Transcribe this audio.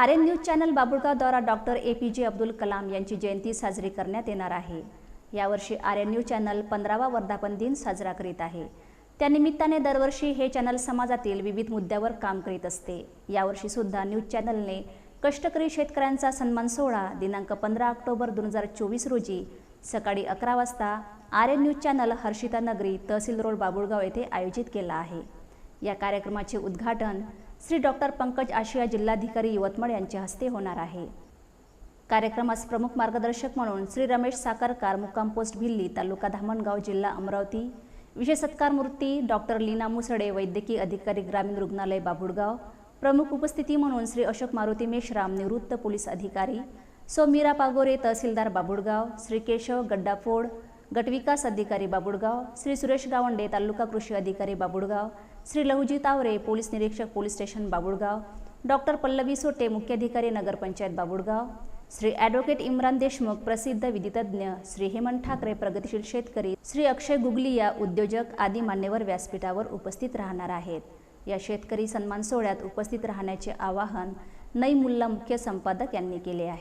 R N news channel बाबुळगावद्वारा doctor A P J Abdul Kalam यांची जयंती साजरी करण्यात येणार आहे. यावर्षी आर एन न्यूज चॅनल पंधरावा वर्धापन दिन साजरा करीत आहे. त्यानिमित्ताने दरवर्षी हे चॅनल समाजातील विविध मुद्द्यावर काम करीत असते. यावर्षी सुद्धा न्यूज चॅनलने कष्टकरी शेतकऱ्यांचा सन्मान सोहळा दिनांक पंधरा ऑक्टोबर दोन हजार चोवीस रोजी सकाळी अकरा वाजता R N news channel Harshita Nagari तहसील रोड बाबुळगाव येथे आयोजित केला आहे. या कार्यक्रमाचे उद्घाटन श्री डॉक्टर पंकज आशिया जिल्हाधिकारी यवतमाळ यांच्या हस्ते होणार आहे. कार्यक्रमास प्रमुख मार्गदर्शक म्हणून श्री रमेश साकारकार मुक्काम पोस्ट भिल्ली तालुका धामणगाव जिल्हा अमरावती. विशेष सत्कार मूर्ती डॉक्टर लीना मुसडे वैद्यकीय अधिकारी ग्रामीण रुग्णालय बाबुडगाव प्रमुख उपस्थिती म्हणून श्री अशोक मारुती मेश्राम निवृत्त पोलीस अधिकारी. सौमीरा पागोरे तहसीलदार बाबुडगाव श्री केशव गड्डाफोड गटविकास अधिकारी बाबुळगाव श्री सुरेश गावंडे तालुका कृषी अधिकारी बाबुळगाव श्री लहुजी तावरे पोलीस निरीक्षक police station Babulgaon doctor Pallavi Sote मुख्याधिकारी नगरपंचायत बाबुळगाव श्री ॲडव्होकेट इम्रान देशमुख प्रसिद्ध विधितज्ञ श्री हेमंत ठाकरे प्रगतिशील शेतकरी श्री अक्षय गुगलिया उद्योजक आदी मान्यवर व्यासपीठावर उपस्थित राहणार आहेत. या शेतकरी सन्मान सोहळ्यात उपस्थित राहण्याचे आवाहन नई मुल्ला मुख्य संपादक यांनी केले आहे.